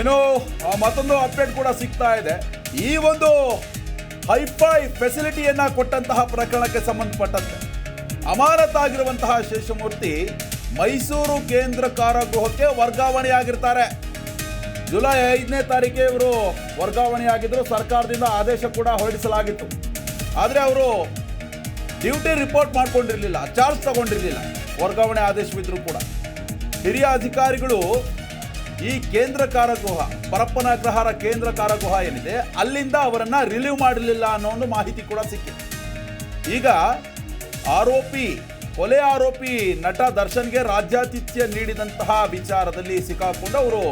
ಏನು ಮತ್ತೊಂದು ಅಪ್ಡೇಟ್ ಕೂಡ ಸಿಗ್ತಾ ಇದೆ. ಈ ಒಂದು ಹೈಫೈ ಫೆಸಿಲಿಟಿಯನ್ನ ಕೊಟ್ಟಂತಹ ಪ್ರಕರಣಕ್ಕೆ ಸಂಬಂಧಪಟ್ಟಂತೆ ಅಮಾನತಾಗಿರುವಂತಹ ಶೇಷಮೂರ್ತಿ ಮೈಸೂರು ಕೇಂದ್ರ ಕಾರಾಗೃಹಕ್ಕೆ ವರ್ಗಾವಣೆಯಾಗಿರ್ತಾರೆ. ಜುಲೈ ಐದನೇ ತಾರೀಕೆ ಇವರು ಸರ್ಕಾರದಿಂದ ಆದೇಶ ಕೂಡ ಹೊರಡಿಸಲಾಗಿತ್ತು. ಆದರೆ ಅವರು ಡ್ಯೂಟಿ ರಿಪೋರ್ಟ್ ಮಾಡ್ಕೊಂಡಿರಲಿಲ್ಲ, ಚಾರ್ಜ್ ತಗೊಂಡಿರಲಿಲ್ಲ, ವರ್ಗಾವಣೆ ಆದೇಶವಿದ್ದರೂ ಕೂಡ. ಹಿರಿಯ ಅಧಿಕಾರಿಗಳು ಈ ಕೇಂದ್ರ ಕಾರಾಗೃಹ, ಪರಪ್ಪನ ಅಗ್ರಹಾರ ಕೇಂದ್ರ ಕಾರಾಗೃಹ ಏನಿದೆ, ಅಲ್ಲಿಂದ ಅವರನ್ನ ರಿಲೀವ್ ಮಾಡಲಿಲ್ಲ ಅನ್ನೋ ಒಂದು ಮಾಹಿತಿ ಕೂಡ ಸಿಕ್ಕಿದೆ. ಈಗ ಆರೋಪಿ, ಕೊಲೆ ಆರೋಪಿ ನಟ ದರ್ಶನ್ಗೆ ರಾಜ್ಯಾತಿಥ್ಯ ನೀಡಿದಂತಹ ವಿಚಾರದಲ್ಲಿ ಸಿಕ್ಕಾಕೊಂಡು ಅವರು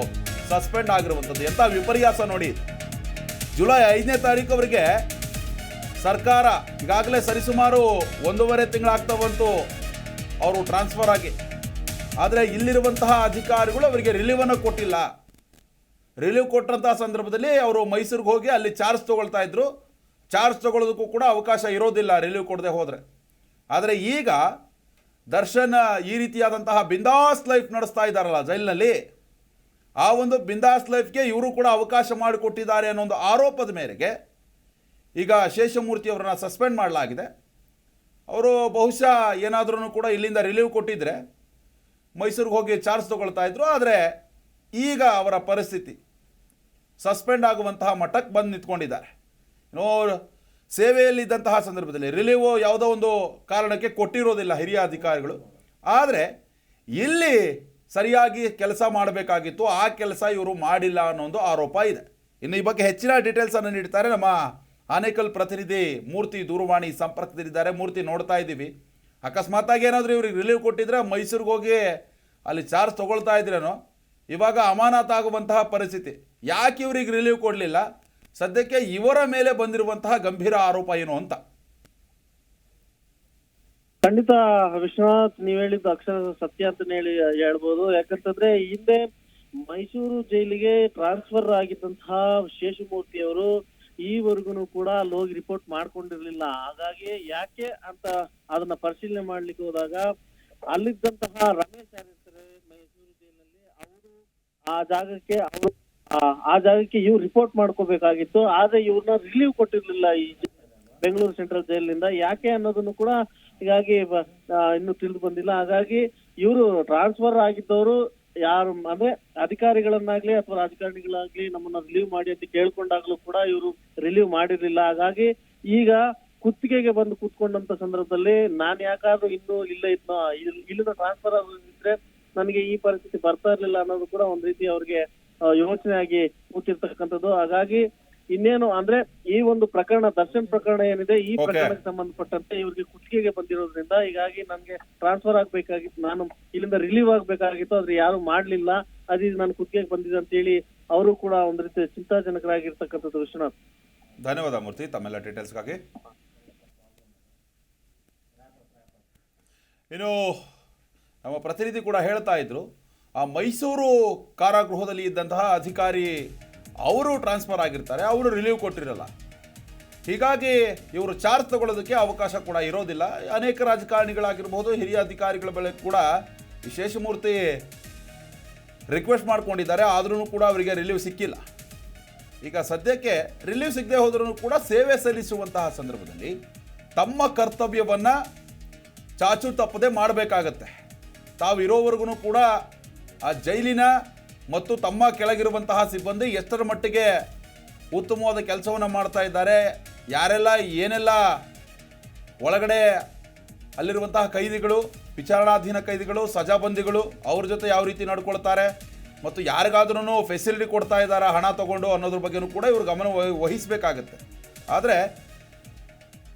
ಸಸ್ಪೆಂಡ್ ಆಗಿರುವಂಥದ್ದು. ಎಂಥ ವಿಪರ್ಯಾಸ ನೋಡಿ. ಜುಲೈ ಐದನೇ ತಾರೀಕು ಅವರಿಗೆ ಸರ್ಕಾರ ಈಗಾಗಲೇ ಸರಿಸುಮಾರು ಒಂದೂವರೆ ತಿಂಗಳಾಗ್ತಾ ಬಂತು. ಅವರು ಟ್ರಾನ್ಸ್ಫರ್ ಆಗಿ. ಆದರೆ ಇಲ್ಲಿರುವಂತಹ ಅಧಿಕಾರಿಗಳು ಅವರಿಗೆ ರಿಲೀವನ್ನು ಕೊಟ್ಟಿಲ್ಲ. ರಿಲೀವ್ ಕೊಟ್ಟಂತಹ ಸಂದರ್ಭದಲ್ಲಿ ಅವರು ಮೈಸೂರಿಗೆ ಹೋಗಿ ಅಲ್ಲಿ ಚಾರ್ಜ್ ತಗೊಳ್ತಾ ಇದ್ರು. ಚಾರ್ಜ್ ತಗೊಳ್ಳೋದಕ್ಕೂ ಕೂಡ ಅವಕಾಶ ಇರೋದಿಲ್ಲ ರಿಲೀವ್ ಕೊಡದೆ ಹೋದರೆ. ಆದರೆ ಈಗ ದರ್ಶನ್ ಈ ರೀತಿಯಾದಂತಹ ಬಿಂದಾಸ್ ಲೈಫ್ ನಡೆಸ್ತಾ ಇದ್ದಾರಲ್ಲ ಜೈಲಿನಲ್ಲಿ. ಆ ಒಂದು ಬಿಂದಾಸ್ ಲೈಫ್ಗೆ ಇವರು ಕೂಡ ಅವಕಾಶ ಮಾಡಿಕೊಟ್ಟಿದ್ದಾರೆ ಅನ್ನೋ ಒಂದು ಆರೋಪದ ಮೇರೆಗೆ ಈಗ ಶೇಷಮೂರ್ತಿ ಅವರನ್ನ ಸಸ್ಪೆಂಡ್ ಮಾಡಲಾಗಿದೆ. ಅವರು ಬಹುಶಃ ಏನಾದ್ರೂ ಕೂಡ ಇಲ್ಲಿಂದ ರಿಲೀವ್ ಕೊಟ್ಟಿದ್ರೆ ಮೈಸೂರಿಗೆ ಹೋಗಿ ಚಾರ್ಜ್ ತಗೊಳ್ತಾ ಇದ್ರು, ಆದರೆ ಈಗ ಅವರ ಪರಿಸ್ಥಿತಿ ಸಸ್ಪೆಂಡ್ ಆಗುವಂತಹ ಮಟ್ಟಕ್ಕೆ ಬಂದು ನಿಂತ್ಕೊಂಡಿದ್ದಾರೆ. ಏನೋ ಸೇವೆಯಲ್ಲಿದ್ದಂತಹ ಸಂದರ್ಭದಲ್ಲಿ ರಿಲೀವು ಯಾವುದೋ ಒಂದು ಕಾರಣಕ್ಕೆ ಕೊಟ್ಟಿರೋದಿಲ್ಲ ಹಿರಿಯ ಅಧಿಕಾರಿಗಳು. ಆದರೆ ಇಲ್ಲಿ ಸರಿಯಾಗಿ ಕೆಲಸ ಮಾಡಬೇಕಾಗಿತ್ತು, ಆ ಕೆಲಸ ಇವರು ಮಾಡಿಲ್ಲ ಅನ್ನೋ ಒಂದು ಆರೋಪ ಇದೆ. ಇನ್ನು ಈ ಬಗ್ಗೆ ಹೆಚ್ಚಿನ ಡೀಟೇಲ್ಸನ್ನು ನೀಡ್ತಾರೆ ನಮ್ಮ ಆನೇಕಲ್ ಪ್ರತಿನಿಧಿ ಮೂರ್ತಿ ದೂರವಾಣಿ ಸಂಪರ್ಕದಲ್ಲಿದ್ದಾರೆ. ಮೂರ್ತಿ ನೋಡ್ತಾ ಇದ್ದೀವಿ. ಅಕಸ್ಮಾತಾಗಿ ಏನಾದರೂ ಇವ್ರಿಗೆ ರಿಲೀವ್ ಕೊಟ್ಟಿದ್ರೆ ಮೈಸೂರಿಗೆ ಹೋಗಿ ಅಲ್ಲಿ ಚಾರ್ಜ್ ತೊಗೊಳ್ತಾ ಇದ್ರೇನೋ? ಇವಾಗ ಅಮಾನತಾಗುವಂತಹ ಪರಿಸ್ಥಿತಿ. ಯಾಕೆ ಇವ್ರಿಗೆ ರಿಲೀವ್ ಕೊಡಲಿಲ್ಲ? ಸದ್ಯಕ್ಕೆ ಇವರ ಮೇಲೆ ಬಂದಿರುವಂತಹ ಗಂಭೀರ ಆರೋಪ ಏನು ಅಂತ. ಖಂಡಿತ ವಿಶ್ವನಾಥ್, ನೀವು ಹೇಳಿದ್ದು ಅಕ್ಷರ ಸತ್ಯ ಅಂತ ಹೇಳಿ, ಹೇಳ್ಬೋದು. ಯಾಕಂತಂದ್ರೆ ಹಿಂದೆ ಮೈಸೂರು ಜೈಲಿಗೆ ಟ್ರಾನ್ಸ್ಫರ್ ಆಗಿದ್ದಂತಹ ಶೇಷಮೂರ್ತಿ ಅವರು ಈವರೆಗೂ ಕೂಡ ಅಲ್ಲಿ ಹೋಗಿ ರಿಪೋರ್ಟ್ ಮಾಡ್ಕೊಂಡಿರ್ಲಿಲ್ಲ. ಹಾಗಾಗಿ ಯಾಕೆ ಅಂತ ಅದನ್ನ ಪರಿಶೀಲನೆ ಮಾಡ್ಲಿಕ್ಕೆ ಹೋದಾಗ ಅಲ್ಲಿದ್ದಂತಹ ರಮೇಶ್ ಯಾರು ಮೈಸೂರು ಜೈಲಿನಲ್ಲಿ ಅವರು ಆ ಜಾಗಕ್ಕೆ ಅವರು, ಆ ಜಾಗಕ್ಕೆ ಇವ್ರು ರಿಪೋರ್ಟ್ ಮಾಡ್ಕೋಬೇಕಾಗಿತ್ತು. ಆದ್ರೆ ಇವ್ರನ್ನ ರಿಲೀವ್ ಕೊಟ್ಟಿರ್ಲಿಲ್ಲ ಈ ಬೆಂಗಳೂರು ಸೆಂಟ್ರಲ್ ಜೈಲಿನಿಂದ. ಯಾಕೆ ಅನ್ನೋದನ್ನು ಕೂಡ ಹೀಗಾಗಿ ಇನ್ನು ತಿಳಿದು ಬಂದಿಲ್ಲ. ಹಾಗಾಗಿ ಇವರು ಟ್ರಾನ್ಸ್ಫರ್ ಆಗಿದ್ದವರು ಯಾರು ಅಂದ್ರೆ ಅಧಿಕಾರಿಗಳನ್ನಾಗ್ಲಿ ಅಥವಾ ರಾಜಕಾರಣಿಗಳಾಗ್ಲಿ ನಮ್ಮನ್ನ ರಿಲೀವ್ ಮಾಡಿ ಅಂತ ಕೇಳ್ಕೊಂಡಾಗ್ಲೂ ಕೂಡ ಇವರು ರಿಲೀವ್ ಮಾಡಿರ್ಲಿಲ್ಲ. ಹಾಗಾಗಿ ಈಗ ಕುತ್ತಿಗೆಗೆ ಬಂದು ಕೂತ್ಕೊಂಡಂತ ಸಂದರ್ಭದಲ್ಲಿ ನಾನ್ ಯಾಕಾದ್ರೂ ಇನ್ನು ಇಲ್ಲ ಇದ್ನ? ಇಲ್ಲಿಂದ ಟ್ರಾನ್ಸ್ಫರ್ ಆಗಿದ್ರೆ ನನಗೆ ಈ ಪರಿಸ್ಥಿತಿ ಬರ್ತಾ ಇರ್ಲಿಲ್ಲ ಅನ್ನೋದು ಕೂಡ ಒಂದ್ ರೀತಿ ಅವ್ರಿಗೆ ಯೋಚನೆ ಆಗಿ ಕೂತಿರ್ತಕ್ಕಂಥದ್ದು. ಹಾಗಾಗಿ ಇನ್ನೇನು ಅಂದ್ರೆ ಈ ಒಂದು ಪ್ರಕರಣ ದರ್ಶನ್ ಪ್ರಕರಣ ಏನಿದೆ ಈ ಪ್ರಕರಣಕ್ಕೆ ಸಂಬಂಧಪಟ್ಟಂತೆ ಇವರಿಗೆ ಕುತ್ತಿಗೆಗೆ ಬಂದಿರೋದ್ರಿಂದ ಹೀಗಾಗಿ ನನ್ಗೆ ಟ್ರಾನ್ಸ್ಫರ್ ಆಗ್ಬೇಕಾಗಿತ್ತು. ನಾನು ಇಲ್ಲಿಂದ ರಿಲೀವ್ ಆಗ್ಬೇಕಾಗಿತ್ತು ಆದ್ರೆ ಯಾರು ಮಾಡ್ಲಿಲ್ಲ. ಅದೀಗ ನಾನು ಕುತ್ತಿಗೆಗೆ ಬಂದಿದೆ ಅಂತ ಹೇಳಿ ಅವರು ಕೂಡ ಒಂದ್ ರೀತಿ ಚಿಂತಾಜನಕರಾಗಿರ್ತಕ್ಕಂಥದ್ದು ವಿಶ್ವನಾಥ್. ಧನ್ಯವಾದ ಮೂರ್ತಿ ತಮ್ಮೆಲ್ಲ ಡೀಟೇಲ್ಸ್ಗಾಗಿ ಇನ್ನು ನಮ್ಮ ಪ್ರತಿನಿಧಿ ಕೂಡ ಹೇಳ್ತಾ ಇದ್ರು ಆ ಮೈಸೂರು ಕಾರಾಗೃಹದಲ್ಲಿ ಇದ್ದಂತಹ ಅಧಿಕಾರಿ ಅವರು ಟ್ರಾನ್ಸ್ಫರ್ ಆಗಿರ್ತಾರೆ, ಅವರು ರಿಲೀವ್ ಕೊಟ್ಟಿರಲ್ಲ. ಹೀಗಾಗಿ ಇವರು ಚಾರ್ಜ್ ತಗೊಳ್ಳೋದಕ್ಕೆ ಅವಕಾಶ ಕೂಡ ಇರೋದಿಲ್ಲ. ಅನೇಕ ರಾಜಕಾರಣಿಗಳಾಗಿರ್ಬೋದು, ಹಿರಿಯ ಅಧಿಕಾರಿಗಳ ಬಳಿ ಕೂಡ ವಿಶೇಷಮೂರ್ತಿ ರಿಕ್ವೆಸ್ಟ್ ಮಾಡ್ಕೊಂಡಿದ್ದಾರೆ ಆದ್ರೂ ಕೂಡ ಅವರಿಗೆ ರಿಲೀವ್ ಸಿಕ್ಕಿಲ್ಲ. ಈಗ ಸದ್ಯಕ್ಕೆ ರಿಲೀವ್ ಸಿಗದೆ ಹೋದ್ರೂ ಕೂಡ ಸೇವೆ ಸಲ್ಲಿಸುವಂತಹ ಸಂದರ್ಭದಲ್ಲಿ ತಮ್ಮ ಕರ್ತವ್ಯವನ್ನು ಚಾಚು ತಪ್ಪದೆ ಮಾಡಬೇಕಾಗತ್ತೆ. ತಾವು ಇರೋವರೆಗೂ ಕೂಡ ಆ ಜೈಲಿನ ಮತ್ತು ತಮ್ಮ ಕೆಳಗಿರುವಂತಹ ಸಿಬ್ಬಂದಿ ಎಷ್ಟರ ಮಟ್ಟಿಗೆ ಉತ್ತಮವಾದ ಕೆಲಸವನ್ನು ಮಾಡ್ತಾ ಇದ್ದಾರೆ, ಯಾರೆಲ್ಲ ಏನೆಲ್ಲ ಒಳಗಡೆ ಅಲ್ಲಿರುವಂತಹ ಕೈದಿಗಳು, ವಿಚಾರಣಾಧೀನ ಕೈದಿಗಳು, ಸಜಾಬಂದಿಗಳು, ಅವ್ರ ಜೊತೆ ಯಾವ ರೀತಿ ನಡ್ಕೊಳ್ತಾರೆ ಮತ್ತು ಯಾರಿಗಾದ್ರೂ ಫೆಸಿಲಿಟಿ ಕೊಡ್ತಾ ಇದ್ದಾರಾ, ಹಣ ತಗೊಂಡು ಅನ್ನೋದ್ರ ಬಗ್ಗೆನೂ ಕೂಡ ಇವರು ಗಮನ ವಹಿ- ವಹಿಸಬೇಕಾಗತ್ತೆ. ಆದರೆ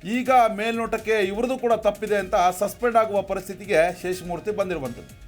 ಈಗ ಮೇಲ್ನೋಟಕ್ಕೆ ಇವ್ರದ್ದು ಕೂಡ ತಪ್ಪಿದೆ ಅಂತ ಸಸ್ಪೆಂಡ್ ಆಗುವ ಪರಿಸ್ಥಿತಿಗೆ ಶೇಷಮೂರ್ತಿ ಬಂದಿರುವಂಥದ್ದು.